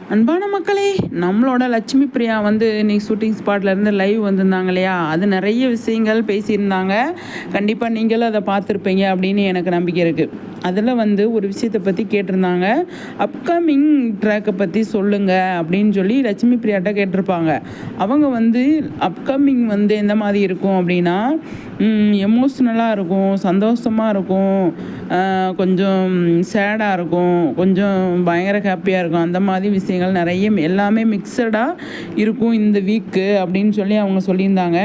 அன்பான மக்களே நம்மளோட லட்சுமி பிரியா வந்து இன்னைக்கு ஷூட்டிங் ஸ்பாட்ல இருந்து லைவ் வந்திருந்தாங்க இல்லையா? அது நிறைய விஷயங்கள் பேசியிருந்தாங்க. கண்டிப்பாக நீங்களும் அதை பார்த்துருப்பீங்க அப்படின்னு எனக்கு நம்பிக்கை இருக்குது அதில் வந்து ஒரு விஷயத்தை பற்றி கேட்டிருந்தாங்க. அப்கமிங் ட்ராக்கை பற்றி சொல்லுங்கள் அப்படின்னு சொல்லி லட்சுமி பிரியாட்ட கேட்டிருப்பாங்க. அவங்க வந்து அப்கமிங் வந்து எந்த மாதிரி இருக்கும் அப்படின்னா எமோஷ்னலாக இருக்கும் சந்தோஷமாக இருக்கும் கொஞ்சம் சேடாக இருக்கும் கொஞ்சம் பயங்கர ஹாப்பியாக இருக்கும் அந்த மாதிரி விஷயம் விஷயங்கள் நிறைய எல்லாமே மிக்சடாக இருக்கும் இந்த வீக்கு அப்படின்னு சொல்லி அவங்க சொல்லியிருந்தாங்க.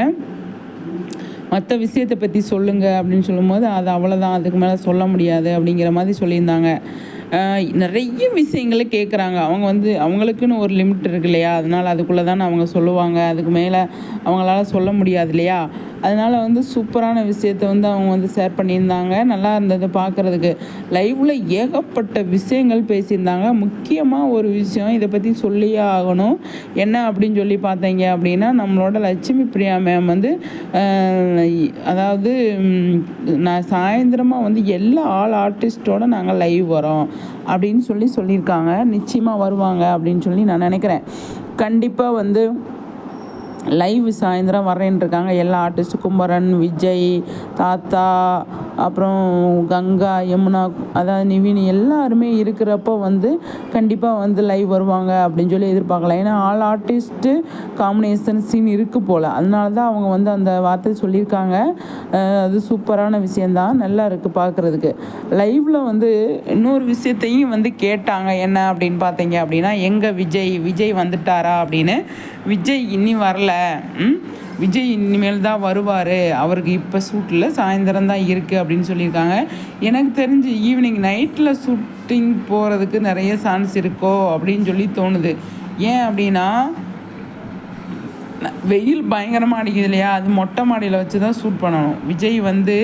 மற்ற விஷயத்தை பற்றி சொல்லுங்கள் அப்படின்னு சொல்லும்போது அது அவ்வளோதான் அதுக்கு மேலே சொல்ல முடியாது அப்படிங்கிற மாதிரி சொல்லியிருந்தாங்க. நிறைய விஷயங்களை கேட்குறாங்க அவங்க வந்து அவங்களுக்குன்னு ஒரு லிமிட் இருக்கு இல்லையா? அதனால் அதுக்குள்ளே தானே அவங்க சொல்லுவாங்க. அதுக்கு மேலே அவங்களால சொல்ல முடியாது இல்லையா? அதனால் வந்து சூப்பரான விஷயத்த வந்து அவங்க வந்து ஷேர் பண்ணியிருந்தாங்க. நல்லா இருந்தது பார்க்குறதுக்கு லைவில் ஏகப்பட்ட விஷயங்கள் பேசியிருந்தாங்க. முக்கியமாக ஒரு விஷயம் இதை பற்றி சொல்லியே ஆகணும். என்ன அப்படின்னு சொல்லி பார்த்தீங்க அப்படின்னா நம்மளோட லட்சுமி பிரியா மேம் வந்து அதாவது நான் சாயந்தரமாக வந்து எல்லா ஆல் ஆர்டிஸ்ட்டோடு நாங்கள் லைவ் வரோம் அப்படின்னு சொல்லி சொல்லியிருக்காங்க. நிச்சயமாக வருவாங்க அப்படின்னு சொல்லி நான் நினைக்கிறேன். கண்டிப்பாக வந்து லைவ் சாயந்தரம் வரேன் இருக்காங்க எல்லா ஆர்டிஸ்ட் குமரன் விஜய் தாத்தா அப்புறம் கங்கா யமுனா அதாவது நிவின் எல்லாருமே இருக்கிறப்போ வந்து கண்டிப்பாக வந்து லைவ் வருவாங்க அப்படின்னு சொல்லி எதிர்பார்க்கலாம். ஏன்னா ஆல் ஆர்டிஸ்ட்டு காம்பினேஷன் சீன் இருக்குது போல். அதனால தான் அவங்க வந்து அந்த வார்த்தை சொல்லியிருக்காங்க. அது சூப்பரான விஷயந்தான் நல்லா இருக்குது பார்க்குறதுக்கு. லைவில் வந்து இன்னொரு விஷயத்தையும் வந்து கேட்டாங்க. என்ன அப்படின்னு பார்த்தீங்க அப்படின்னா எங்கள் விஜய் விஜய் வந்துட்டாரா அப்படின்னு விஜய் இன்னி வரல. விஜய் இனிமேல் தான் வருவார். அவருக்கு இப்போ ஷூட்டில் சாயந்தரம் தான் இருக்குது அப்படின்னு சொல்லியிருக்காங்க. எனக்கு தெரிஞ்சு ஈவினிங் நைட்டில் ஷூட்டிங் போகிறதுக்கு நிறைய சான்ஸ் இருக்கோ அப்படின்னு சொல்லி தோணுது. ஏன் அப்படின்னா வெயில் பயங்கரமாக அடிக்குது இல்லையா? அது மொட்டை மாடியில் வச்சு தான் ஷூட் பண்ணணும். விஜய் வந்து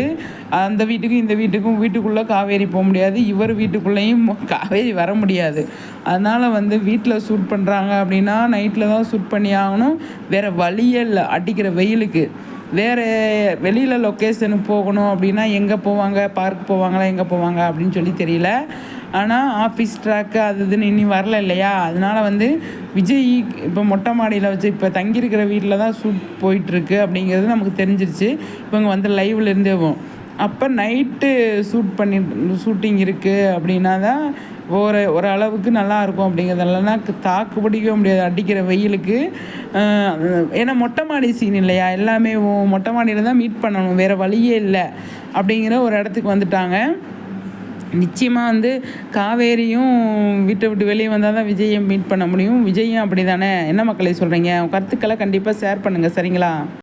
அந்த வீட்டுக்கும் இந்த வீட்டுக்கும் வீட்டுக்குள்ளே காவேரி போக முடியாது. இவர் வீட்டுக்குள்ளேயும் காவேரி வர முடியாது. அதனால் வந்து வீட்டில் ஷூட் பண்ணுறாங்க அப்படின்னா நைட்டில் தான் ஷூட் பண்ணி ஆகணும். வேறு வழியே இல்லை. அடிக்கிற வெயிலுக்கு. வேறு வெளியில் லொக்கேஷனுக்கு போகணும் அப்படின்னா எங்கே போவாங்க? பார்க் போவாங்களா? எங்கே போவாங்க? அப்படின்னு சொல்லி தெரியல. ஆனால் ஆஃபீஸ் ட்ராக்கு அது இதுன்னு இனி வரல இல்லையா? அதனால வந்து விஜய் இப்போ மொட்டை மாடியில் வச்சு இப்போ தங்கியிருக்கிற வீட்டில் தான் ஷூட் போயிட்டுருக்கு அப்படிங்கிறது நமக்கு தெரிஞ்சிருச்சு. இவங்க வந்து லைவ்லேருந்தே போகும் அப்போ நைட்டு ஷூட் பண்ணி ஷூட்டிங் இருக்குது அப்படின்னா தான் ஒரு ஒரு அளவுக்கு நல்லா இருக்கும் அப்படிங்கிறதெல்லாம் தாக்கு பிடிக்க முடியாது. அடிக்கிற வெயிலுக்கு. ஏன்னா மொட்டை மாடி சீன் இல்லையா? எல்லாமே மொட்டை மாடியில் தான் மீட் பண்ணணும். வேறு வழியே இல்லை அப்படிங்கிற ஒரு இடத்துக்கு வந்துட்டாங்க. நிச்சயமாக வந்து காவேரியும் வீட்டை விட்டு வெளியே வந்தால் தான் விஜயை மீட் பண்ண முடியும். விஜயும் அப்படி தானே என்ன மக்களை சொல்கிறீங்க கருத்துக்களை கண்டிப்பாக ஷேர் பண்ணுங்கள் சரிங்களா?